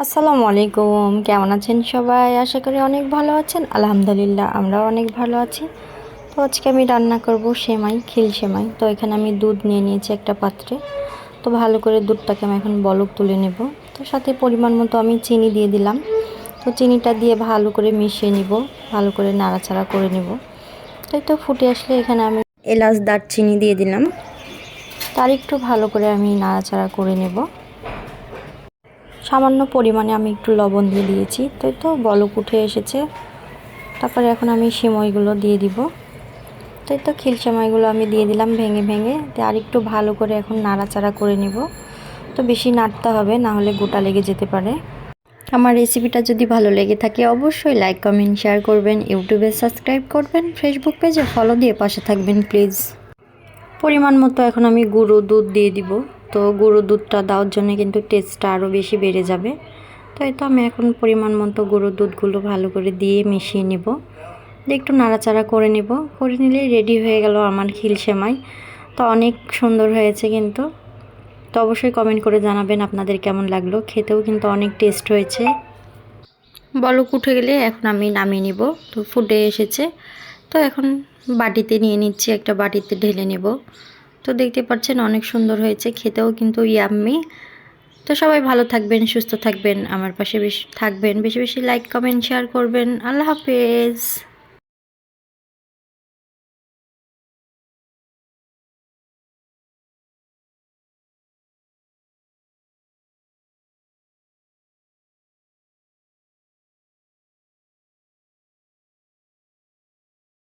আসসালামু আলাইকুম। কেমন আছেন সবাই? আশা করি অনেক ভালো আছেন। আলহামদুলিল্লাহ, আমরাও অনেক ভালো আছি। তো আজকে আমি রান্না করব সেমাই, খিল সেমাই। তো এখানে আমি দুধ নিয়ে নিয়েছি একটা পাত্রে। তো ভালো করে দুধটাকে আমি এখন বলক তুলে নেব। তো সাথে পরিমাণ মতো আমি চিনি দিয়ে দিলাম। তো চিনিটা দিয়ে ভালো করে মিশিয়ে নিব। ভালো করে নাড়াচাড়া করে নেব। তাই তো ফুটে আসলে এখানে আমি এলাচ, দারচিনি দিয়ে দিলাম। তার একটু ভালো করে আমি নাড়াচাড়া করে নেব। সামান্য পরিমাণে আমি একটু লবণ দিয়ে দিয়েছি। তো তো, বলক উঠে এসেছে। তারপরে এখন আমি সিমইগুলো দিয়ে দিব। তো তো, খিল সেমাইগুলো আমি দিয়ে দিলাম ভেঙে ভেঙে। আর একটু ভালো করে এখন নাড়াচাড়া করে নিব। তো বেশি নাড়তে হবে, না হলে গোটা লেগে যেতে পারে। আমার রেসিপিটা যদি ভালো লেগে থাকে, অবশ্যই লাইক, কমেন্ট, শেয়ার করবেন। ইউটিউবে সাবস্ক্রাইব করবেন, ফেসবুক পেজে ফলো দিয়ে পাশে থাকবেন, প্লিজ। পরিমাণ মতো এখন আমি গুঁড়ো দুধ দিয়ে দিব। তো গুঁড়ো দুধটা দেওয়ার জন্য কিন্তু টেস্টটা আরও বেশি বেড়ে যাবে। তো এই তো আমি এখন পরিমাণ মতো গুঁড়ো দুধগুলো ভালো করে দিয়ে মিশিয়ে নিব। একটু নাড়াচাড়া করে নিব। করে নিলেই রেডি হয়ে গেল আমার খিল সেমাই। তো অনেক সুন্দর হয়েছে কিন্তু। তো অবশ্যই কমেন্ট করে জানাবেন আপনাদের কেমন লাগল। খেতেও কিন্তু অনেক টেস্ট হয়েছে। বলক উঠে গেলে এখন আমি নামিয়ে নিব। তো ফুটে এসেছে। তো এখন বাটিতে নিয়ে নিচ্ছি, একটা বাটিতে ঢেলে নেব। তো দেখতে পাচ্ছেন অনেক সুন্দর হয়েছে, খেতেও কিন্তু ইয়াম্মি তো সবাই ভালো থাকবেন, সুস্থ থাকবেন, আমার পাশে বেশি থাকবেন। বেশি বেশি লাইক কমেন্ট শেয়ার করবেন। আল্লাহ হাফেজ।